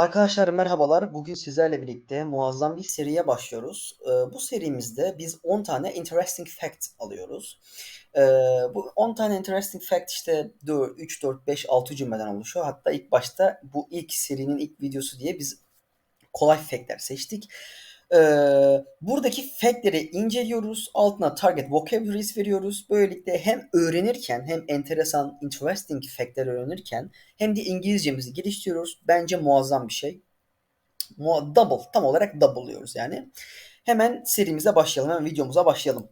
Arkadaşlar merhabalar. Bugün sizlerle birlikte muazzam bir seriye başlıyoruz. Ee, bu serimizde biz 10 tane interesting fact alıyoruz. Ee, bu 10 tane interesting fact işte 4, 3, 4, 5, 6 cümleden oluşuyor. Hatta ilk başta bu ilk serinin ilk videosu diye biz kolay factler seçtik. Ee, buradaki factleri inceliyoruz. Altına target vocabularies veriyoruz. Böylelikle hem öğrenirken hem enteresan, interesting factler öğrenirken hem de İngilizcemizi geliştiriyoruz. Bence muazzam bir şey. Double, tam olarak double'lıyoruz yani. Hemen serimize başlayalım. Hemen videomuza başlayalım.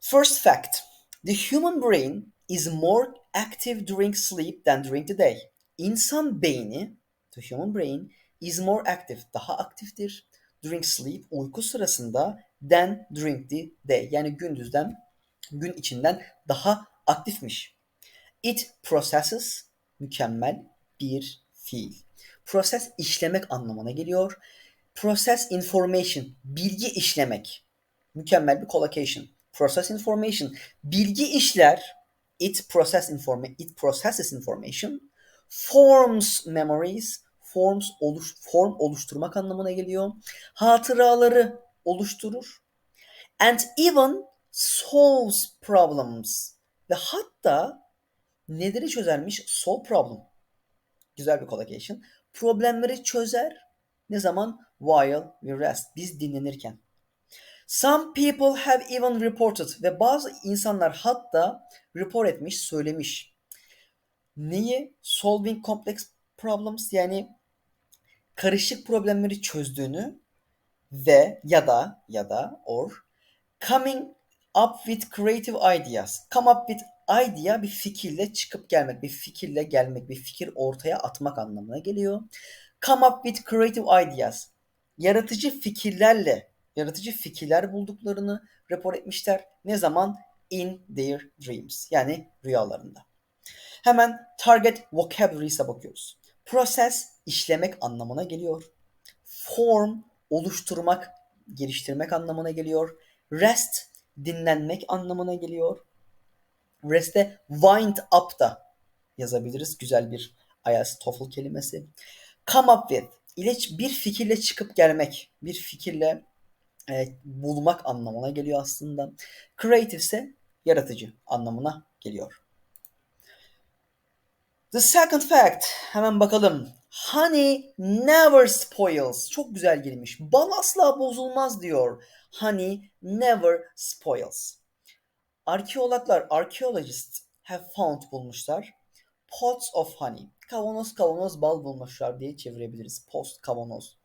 First fact. The human brain is more active during sleep than during the day. İnsan beyni, the human brain is more active, daha aktiftir during sleep, uyku sırasında than during the day. Yani gündüzden, gün içinden daha aktifmiş. It processes, mükemmel bir fiil. Process işlemek anlamına geliyor. Process information, bilgi işlemek. Mükemmel bir collocation. Process information, bilgi işler. It process informa it processes information. Forms memories, forms oluş form oluşturmak anlamına geliyor. Hatıraları oluşturur. And even solves problems. Ve hatta neleri çözermiş? Solve problem. Güzel bir collocation. Problemleri çözer. Ne zaman? While we rest. Biz dinlenirken. Some people have even reported ve bazı insanlar hatta report etmiş, söylemiş. Neyi? Solving complex problems yani karışık problemleri çözdüğünü ve ya da ya da or coming up with creative ideas. Come up with idea bir fikirle çıkıp gelmek, bir fikirle gelmek, bir fikir ortaya atmak anlamına geliyor. Come up with creative ideas. Yaratıcı fikirlerle, yaratıcı fikirler bulduklarını rapor etmişler. Ne zaman? In their dreams. Yani rüyalarında. Hemen target vocabularies'e bakıyoruz. Process işlemek anlamına geliyor. Form oluşturmak, geliştirmek anlamına geliyor. Rest dinlenmek anlamına geliyor. Rest'e wind up da yazabiliriz. Güzel bir IELTS TOEFL kelimesi. Come up with ile bir fikirle çıkıp gelmek, bir fikirle e, bulmak anlamına geliyor aslında. Creative ise yaratıcı anlamına geliyor. The second fact. Hemen bakalım. Honey never spoils. Çok güzel girmiş. Bal asla bozulmaz diyor. Honey never spoils. Arkeologlar, archaeologists have found bulmuşlar. Pots of honey. Kavanoz kavanoz bal bulmuşlar diye çevirebiliriz. Post kavanoz.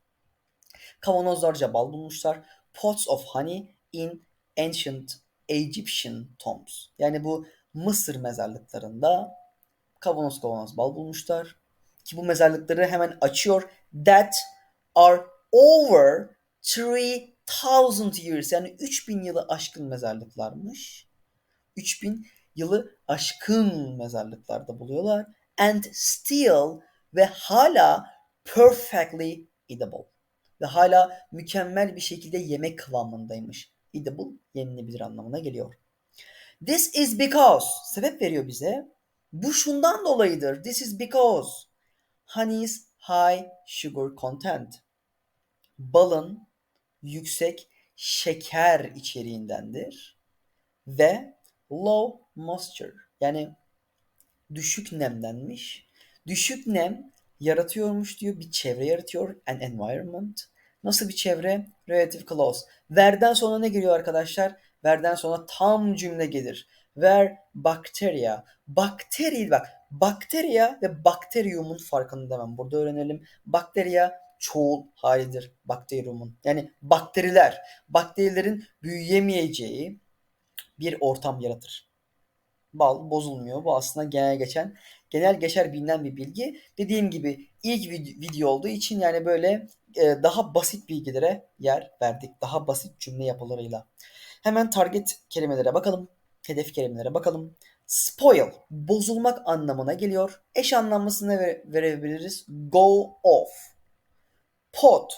Kavanozlarca bal bulmuşlar. Pots of honey in ancient Egyptian tombs. Yani bu Mısır mezarlıklarında kavanoz kavanoz bal bulmuşlar. Ki bu mezarlıkları hemen açıyor. That are over 3000 years yani 3000 yılı aşkın mezarlıklarmış. 3000 yılı aşkın mezarlıklarda buluyorlar. And still ve hala perfectly edible. Ve hala mükemmel bir şekilde yemek kıvamındaymış. Edible yenilebilir anlamına geliyor. This is because sebep veriyor bize. Bu şundan dolayıdır. This is because honey's high sugar content. Balın yüksek şeker içeriğindendir ve low moisture yani düşük nemdenmiş. Düşük nem yaratıyormuş diyor bir çevre yaratıyor an environment. Nasıl bir çevre? Relative clause. Verden sonra ne geliyor arkadaşlar? Verden sonra tam cümle gelir. Where bacteria. Bakteri bak. Bakteriya ve bakteriyumun farkını demem. Burada öğrenelim. Bakteriya çoğul halidir bakteriyumun. Yani bakteriler, bakterilerin büyüyemeyeceği bir ortam yaratır. Bal bozulmuyor. Bu aslında genel geçen, genel geçer bilinen bir bilgi. Dediğim gibi ilk video olduğu için yani böyle e, daha basit bilgilere yer verdik. Daha basit cümle yapılarıyla. Hemen target kelimelere bakalım. Hedef kelimelere bakalım. Spoil, bozulmak anlamına geliyor. Eş anlamlısını ver- verebiliriz. Go off. Pot,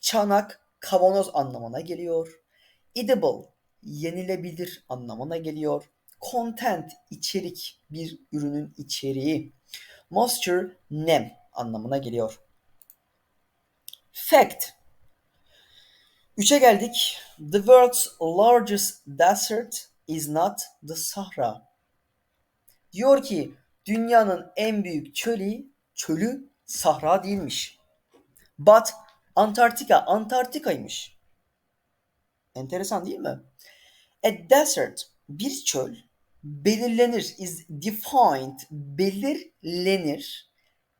çanak, kavanoz anlamına geliyor. Edible, yenilebilir anlamına geliyor. Content, içerik, bir ürünün içeriği. Moisture, nem anlamına geliyor. Fact. Üçe geldik. The world's largest desert is not the Sahara. Diyor ki dünyanın en büyük çölü, çölü Sahra değilmiş. But Antarktika, Antarktika'ymış. Enteresan değil mi? A desert, bir çöl, belirlenir, is defined, belirlenir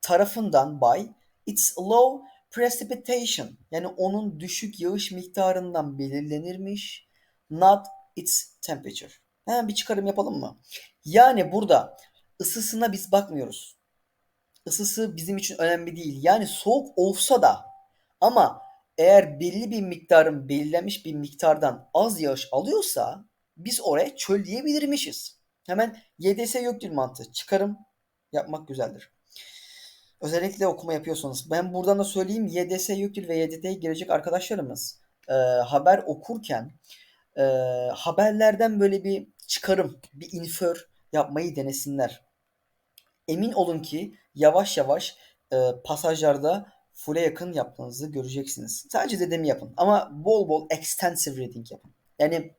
tarafından by its low precipitation yani onun düşük yağış miktarından belirlenirmiş. Not its temperature. Hemen bir çıkarım yapalım mı? Yani burada ısısına biz bakmıyoruz. Isısı bizim için önemli değil. Yani soğuk olsa da ama eğer belli bir miktarın belirlenmiş bir miktardan az yağış alıyorsa biz oraya çöl diyebilirmişiz. Hemen YDS yoktur mantığı. Çıkarım yapmak güzeldir. Özellikle okuma yapıyorsanız. Ben buradan da söyleyeyim YDS yoktur ve YDT'ye girecek arkadaşlarımız e, haber okurken e, haberlerden böyle bir çıkarım, bir infer yapmayı denesinler. Emin olun ki yavaş yavaş e, pasajlarda full'e yakın yaptığınızı göreceksiniz. Sadece dedemi yapın ama bol bol extensive reading yapın. Yani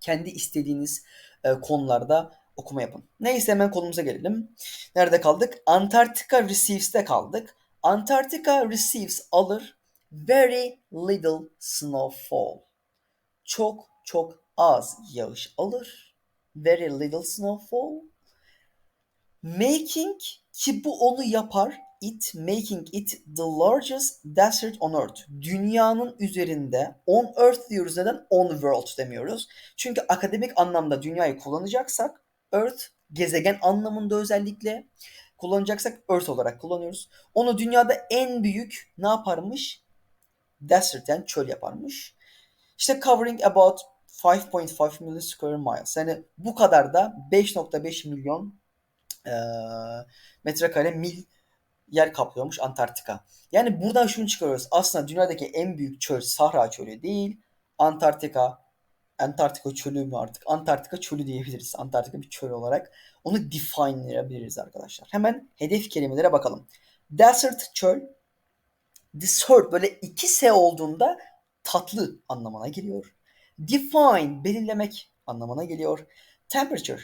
kendi istediğiniz e, konularda okuma yapın. Neyse hemen konumuza gelelim. Nerede kaldık? Antarctica Receives'te kaldık. Antarctica Receives alır very little snowfall. Çok çok az yağış alır. Very little snowfall. Making ki bu onu yapar. It making it the largest desert on earth. Dünyanın üzerinde on earth diyoruz neden? On world demiyoruz. Çünkü akademik anlamda dünyayı kullanacaksak earth gezegen anlamında özellikle kullanacaksak earth olarak kullanıyoruz. Onu dünyada en büyük ne yaparmış? Desert yani çöl yaparmış. İşte covering about 5.5 million square miles. Yani bu kadar da 5.5 milyon e, metrekare mil yer kaplıyormuş Antarktika. Yani buradan şunu çıkarıyoruz. Aslında dünyadaki en büyük çöl Sahra çölü değil. Antarktika, Antarktika çölü mü artık? Antarktika çölü diyebiliriz. Antarktika bir çöl olarak. Onu define'leyebiliriz arkadaşlar. Hemen hedef kelimelere bakalım. Desert çöl. Desert böyle iki S olduğunda tatlı anlamına geliyor. Define belirlemek anlamına geliyor. Temperature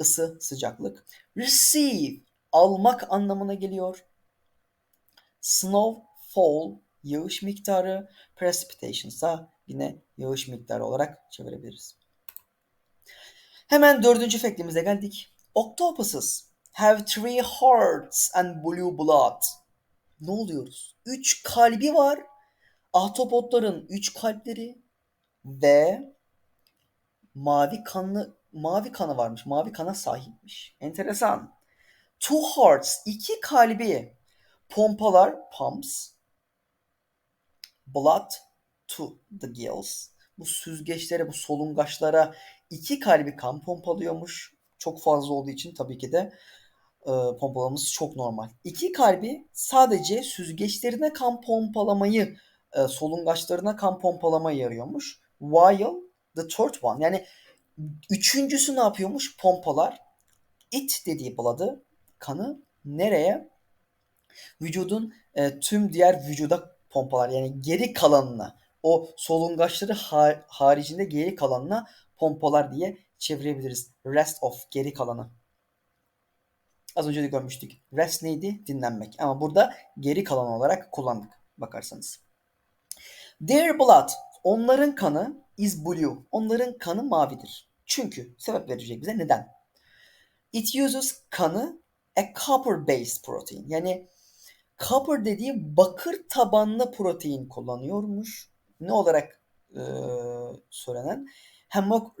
ısı, sıcaklık. Receive almak anlamına geliyor. Snowfall yağış miktarı. Precipitation ise yine yağış miktarı olarak çevirebiliriz. Hemen dördüncü faktimize geldik. Octopuses have three hearts and blue blood. Ne oluyoruz? Üç kalbi var. Ahtapotların üç kalpleri ve mavi kanlı mavi kanı varmış. Mavi kana sahipmiş. Enteresan. Two hearts, iki kalbi. Pompalar, pumps. Blood to the gills. Bu süzgeçlere, bu solungaçlara iki kalbi kan pompalıyormuş. Çok fazla olduğu için tabii ki de e, pompalaması çok normal. İki kalbi sadece süzgeçlerine kan pompalamayı, e, solungaçlarına kan pompalamayı yarıyormuş. While the third one yani üçüncüsü ne yapıyormuş? Pompalar. It dediği blood'ı, kanı nereye? Vücudun e, tüm diğer vücuda pompalar. Yani geri kalanına, o solungaçları har- haricinde geri kalanına pompalar diye çevirebiliriz. Rest of, geri kalanı. Az önce de görmüştük. Rest neydi? Dinlenmek. Ama burada geri kalan olarak kullandık bakarsanız. Their blood, onların kanı is blue. Onların kanı mavidir. Çünkü sebep verecek bize neden? It uses kanı a copper based protein. Yani copper dediği bakır tabanlı protein kullanıyormuş. Ne olarak e, söylenen? Hemok,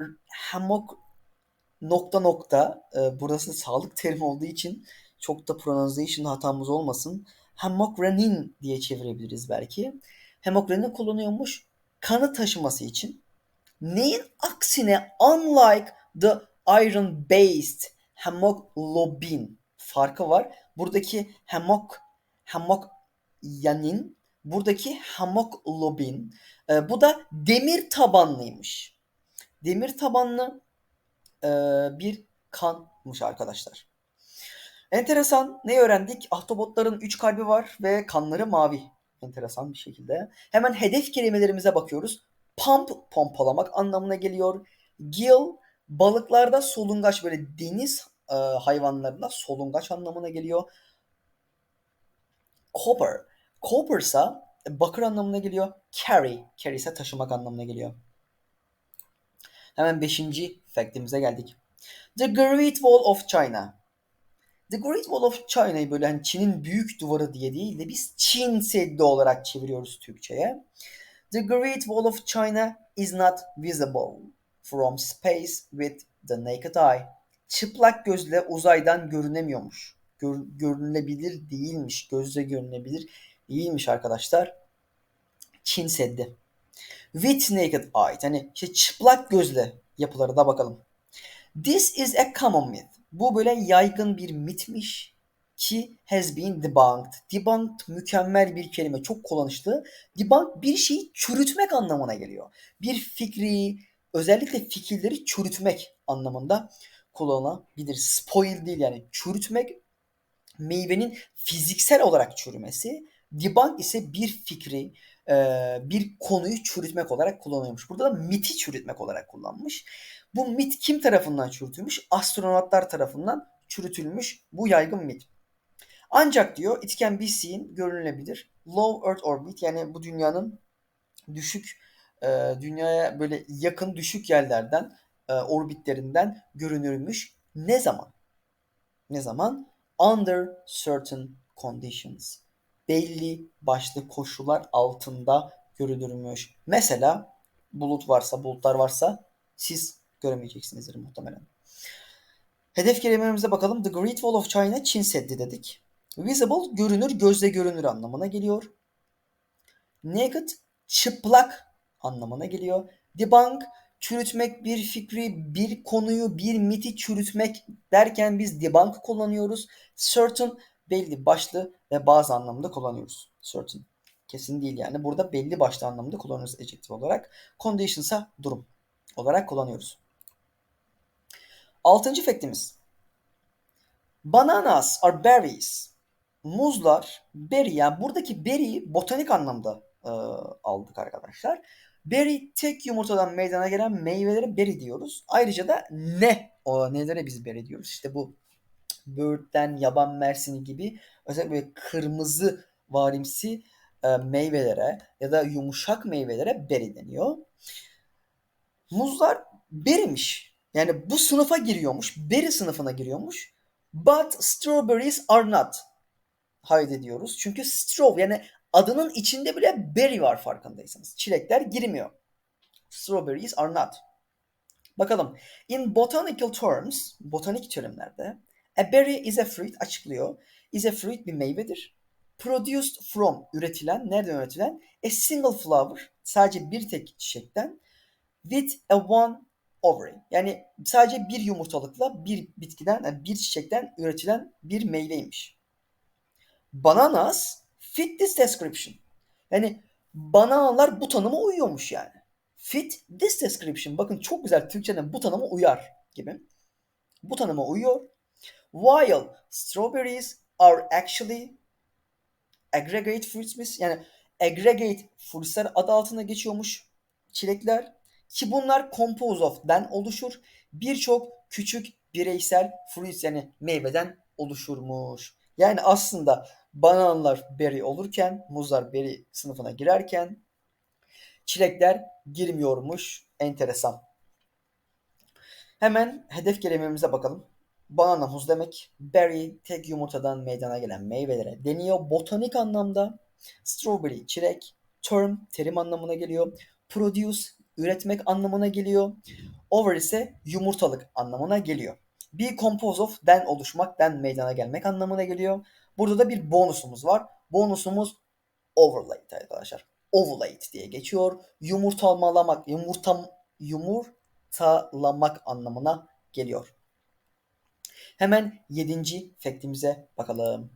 hemok nokta nokta e, burası sağlık terimi olduğu için çok da pronunciation hatamız olmasın. Hemokranin diye çevirebiliriz belki. Hemokranin kullanıyormuş kanı taşıması için. Neyin aksine unlike the iron based hemoglobin farkı var. Buradaki hemok hemokyanin buradaki hemoglobin e, bu da demir tabanlıymış. Demir tabanlı e, bir kanmış arkadaşlar. Enteresan. Ne öğrendik? Ahtapotların 3 kalbi var ve kanları mavi. Enteresan bir şekilde. Hemen hedef kelimelerimize bakıyoruz. Pump, pompalamak anlamına geliyor. Gill, balıklarda solungaç böyle deniz e, hayvanlarında solungaç anlamına geliyor. Copper, copper ise bakır anlamına geliyor. Carry, carry ise taşımak anlamına geliyor. Hemen beşinci fact'imize geldik. The Great Wall of China. The Great Wall of China'yı böyle hani Çin'in büyük duvarı diye değil de biz Çin Seddi olarak çeviriyoruz Türkçe'ye. The Great Wall of China is not visible from space with the naked eye. Çıplak gözle uzaydan görünemiyormuş. Gör, görünebilir değilmiş. Gözle görünebilir değilmiş arkadaşlar. Çin Seddi. With naked eye. Yani işte çıplak gözle yapıları da bakalım. This is a common myth. Bu böyle yaygın bir mitmiş ki has been debunked. Debunked mükemmel bir kelime. Çok kullanışlı. Debunk bir şeyi çürütmek anlamına geliyor. Bir fikri, özellikle fikirleri çürütmek anlamında kullanılabilir. Spoil değil yani. Çürütmek meyvenin fiziksel olarak çürümesi. Debunk ise bir fikri, bir konuyu çürütmek olarak kullanılmış. Burada da miti çürütmek olarak kullanmış. Bu mit kim tarafından çürütülmüş? Astronotlar tarafından çürütülmüş bu yaygın mit. Ancak diyor it can be seen görünülebilir. Low Earth orbit yani bu dünyanın düşük e, dünyaya böyle yakın düşük yerlerden e, orbitlerinden görünürmüş. Ne zaman? Ne zaman? Under certain conditions. Belli başlı koşullar altında görünürmüş. Mesela bulut varsa, bulutlar varsa siz göremeyeceksinizdir muhtemelen. Hedef kelimelerimize bakalım. The Great Wall of China Çin Seddi dedik. Visible görünür, gözle görünür anlamına geliyor. Naked çıplak anlamına geliyor. Debunk çürütmek bir fikri, bir konuyu, bir miti çürütmek derken biz debunk kullanıyoruz. Certain belli başlı ve bazı anlamda kullanıyoruz. Certain kesin değil yani. Burada belli başlı anlamda kullanıyoruz adjective olarak. Condition durum olarak kullanıyoruz. Altıncı faktimiz. Bananas are berries. Muzlar berry yani buradaki berry botanik anlamda e, aldık arkadaşlar. Berry tek yumurtadan meydana gelen meyvelere berry diyoruz. Ayrıca da ne o nelere biz berry diyoruz. İşte bu böğürtlen, yaban mersini gibi özellikle böyle kırmızı varimsi e, meyvelere ya da yumuşak meyvelere berry deniyor. Muzlar berimiş. Yani bu sınıfa giriyormuş. Berry sınıfına giriyormuş. But strawberries are not. Haydi diyoruz. Çünkü straw yani adının içinde bile berry var farkındaysanız. Çilekler girmiyor. Strawberries are not. Bakalım. In botanical terms, botanik terimlerde a berry is a fruit açıklıyor. Is a fruit bir meyvedir. Produced from üretilen, nereden üretilen? A single flower, sadece bir tek çiçekten. With a one ovary. Yani sadece bir yumurtalıkla bir bitkiden, yani bir çiçekten üretilen bir meyveymiş. Bananas fit this description. Yani bananalar bu tanıma uyuyormuş yani. Fit this description. Bakın çok güzel Türkçeden bu tanıma uyar gibi. Bu tanıma uyuyor. While strawberries are actually aggregate fruits yani aggregate fruitsler adı altında geçiyormuş çilekler ki bunlar compose of'den oluşur. Birçok küçük bireysel fruits yani meyveden oluşurmuş. Yani aslında bananlar berry olurken, muzlar berry sınıfına girerken çilekler girmiyormuş. Enteresan. Hemen hedef kelimemize bakalım. Banana muz demek. Berry tek yumurtadan meydana gelen meyvelere deniyor. Botanik anlamda strawberry çilek, term terim anlamına geliyor. Produce üretmek anlamına geliyor. Over ise yumurtalık anlamına geliyor. Be composed of den oluşmak, den meydana gelmek anlamına geliyor. Burada da bir bonusumuz var. Bonusumuz overlate arkadaşlar. Ovulate diye geçiyor. Yumurtalamamak, yumurtam, yumurtalamak anlamına geliyor. Hemen yedinci faktimize bakalım.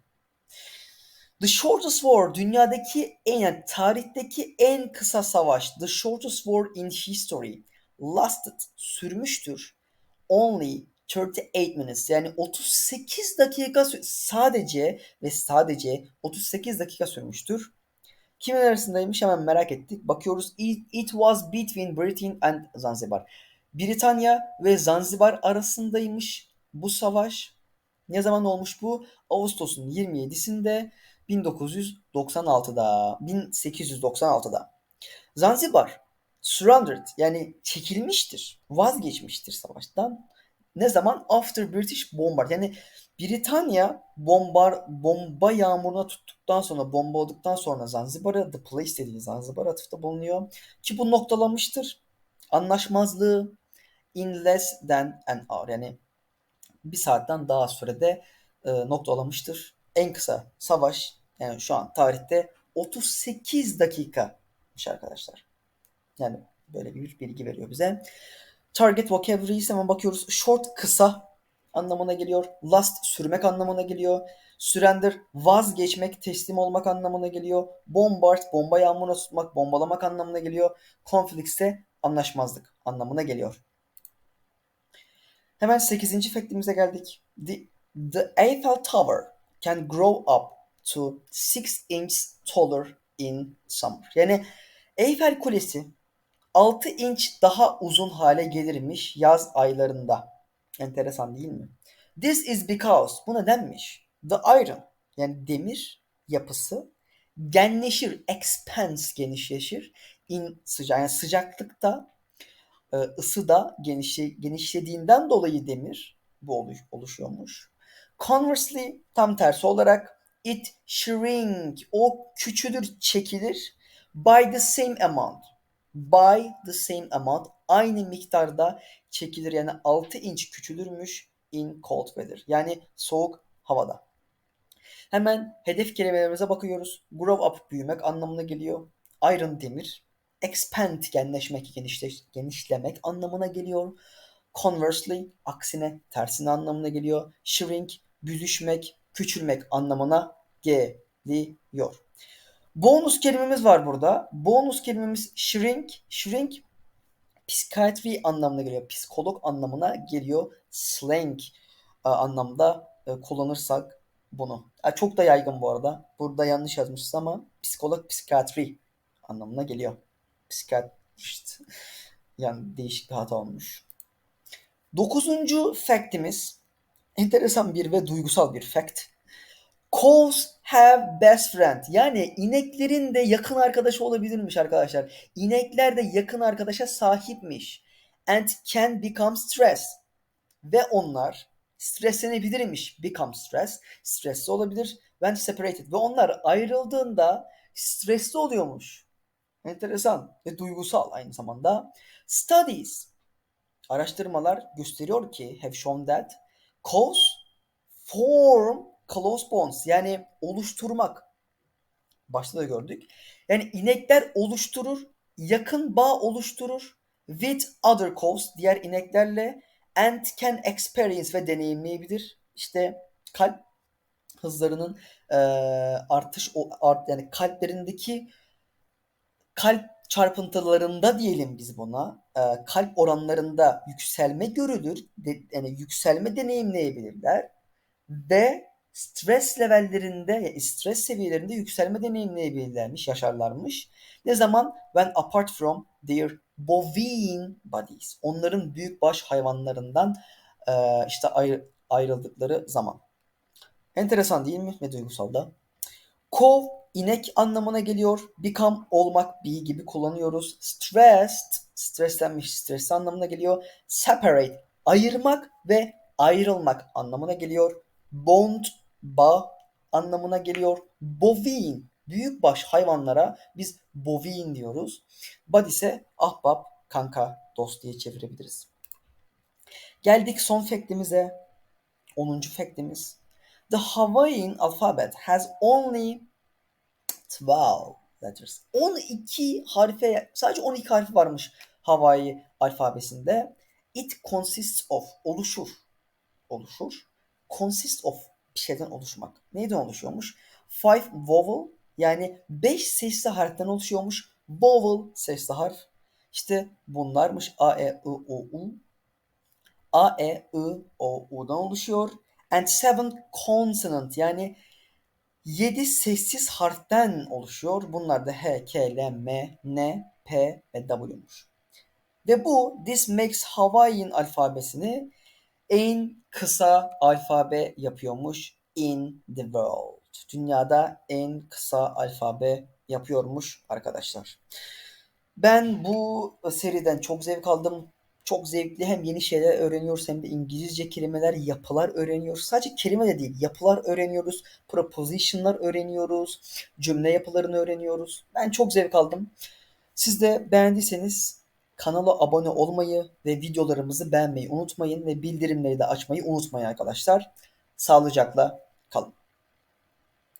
The shortest war dünyadaki en yani tarihteki en kısa savaş the shortest war in history lasted sürmüştür only 38 minutes yani 38 dakika sadece ve sadece 38 dakika sürmüştür. Kimin arasındaymış hemen merak ettik. Bakıyoruz it, it was between Britain and Zanzibar. Britanya ve Zanzibar arasındaymış bu savaş. Ne zaman olmuş bu? Ağustos'un 27'sinde 1996'da. 1896'da. Zanzibar surrendered yani çekilmiştir, vazgeçmiştir savaştan. Ne zaman? After British bombard yani Britanya bombar, bomba yağmuruna tuttuktan sonra, bomba olduktan sonra Zanzibar'a The Place dediği Zanzibar atıfta bulunuyor. Ki bu noktalamıştır. Anlaşmazlığı in less than an hour yani bir saatten daha sürede e, noktalamıştır. En kısa savaş yani şu an tarihte 38 dakikamış arkadaşlar. Yani böyle bir bilgi veriyor bize. Target vocabulary'e hemen bakıyoruz. Short kısa anlamına geliyor. Last sürmek anlamına geliyor. Surrender vazgeçmek, teslim olmak anlamına geliyor. Bombard bomba yağmuruna tutmak, bombalamak anlamına geliyor. Conflict ise anlaşmazlık anlamına geliyor. Hemen 8. faktimize geldik. The, the Eiffel Tower can grow up to 6 inch taller in summer. Yani Eiffel Kulesi 6 inç daha uzun hale gelirmiş yaz aylarında. Enteresan değil mi? This is because bu nedenmiş? The iron yani demir yapısı genleşir, expands genişleşir. In sıcak yani sıcaklıkta e, ısıda genişle, genişlediğinden dolayı demir bu oluş, oluşuyormuş. Conversely tam tersi olarak it shrink o küçülür çekilir by the same amount by the same amount aynı miktarda çekilir yani 6 inç küçülürmüş in cold weather yani soğuk havada. Hemen hedef kelimelerimize bakıyoruz. Grow up büyümek anlamına geliyor. Iron demir. Expand genleşmek, genişle, genişlemek anlamına geliyor. Conversely aksine tersine anlamına geliyor. Shrink büzüşmek, küçülmek anlamına geliyor. Bonus kelimemiz var burada. Bonus kelimemiz shrink. Shrink psikiyatri anlamına geliyor. Psikolog anlamına geliyor. Slang e, anlamda e, kullanırsak bunu. Çok da yaygın bu arada. Burada yanlış yazmışız ama psikolog psikiyatri anlamına geliyor. Psikiyatrist. Yani değişik bir hata olmuş. Dokuzuncu factimiz enteresan bir ve duygusal bir fact. Cows have best friend. Yani ineklerin de yakın arkadaşı olabilirmiş arkadaşlar. İnekler de yakın arkadaşa sahipmiş. And can become stressed. Ve onlar streslenebilirmiş. Become stress. Stresli olabilir. When separated. Ve onlar ayrıldığında stresli oluyormuş. Enteresan ve duygusal aynı zamanda. Studies. Araştırmalar gösteriyor ki have shown that cows form close bonds yani oluşturmak. Başta da gördük. Yani inekler oluşturur, yakın bağ oluşturur with other cows diğer ineklerle and can experience ve deneyimleyebilir. İşte kalp hızlarının e, artış o art yani kalplerindeki kalp çarpıntılarında diyelim biz buna e, kalp oranlarında yükselme görülür. De, yani yükselme deneyimleyebilirler ve stres levellerinde, yani stres seviyelerinde yükselme deneyimleyebilirlermiş, yaşarlarmış. Ne zaman? When apart from their bovine bodies. Onların büyükbaş hayvanlarından e, işte ayrı, ayrıldıkları zaman. Enteresan değil mi? Ve duygusal da. Kov inek anlamına geliyor. Become olmak, be gibi kullanıyoruz. Stressed, streslenmiş, stresli anlamına geliyor. Separate, ayırmak ve ayrılmak anlamına geliyor. Bond bağ anlamına geliyor. Bovine büyükbaş hayvanlara biz bovine diyoruz. Bud ise ahbap, kanka, dost diye çevirebiliriz. Geldik son faktimize. 10. faktimiz. The Hawaiian alphabet has only 12 letters. 12 harfe, sadece 12 harfi varmış Hawaii alfabesinde. It consists of, oluşur. Oluşur. Consist of bir şeyden oluşmak. Neyden oluşuyormuş? Five vowel yani beş sesli harften oluşuyormuş. Vowel sesli harf. İşte bunlarmış A, E, I, O, U. A, E, I, O, U'dan oluşuyor. And seven consonant yani 7 sessiz harften oluşuyor. Bunlar da H, K, L, M, N, P ve W'muş. Ve bu this makes Hawaiian alfabesini en kısa alfabe yapıyormuş in the world. Dünyada en kısa alfabe yapıyormuş arkadaşlar. Ben bu seriden çok zevk aldım. Çok zevkli hem yeni şeyler öğreniyoruz hem de İngilizce kelimeler, yapılar öğreniyoruz. Sadece kelime de değil, yapılar öğreniyoruz, preposition'lar öğreniyoruz, cümle yapılarını öğreniyoruz. Ben çok zevk aldım. Siz de beğendiyseniz kanala abone olmayı ve videolarımızı beğenmeyi unutmayın ve bildirimleri de açmayı unutmayın arkadaşlar. Sağlıcakla kalın.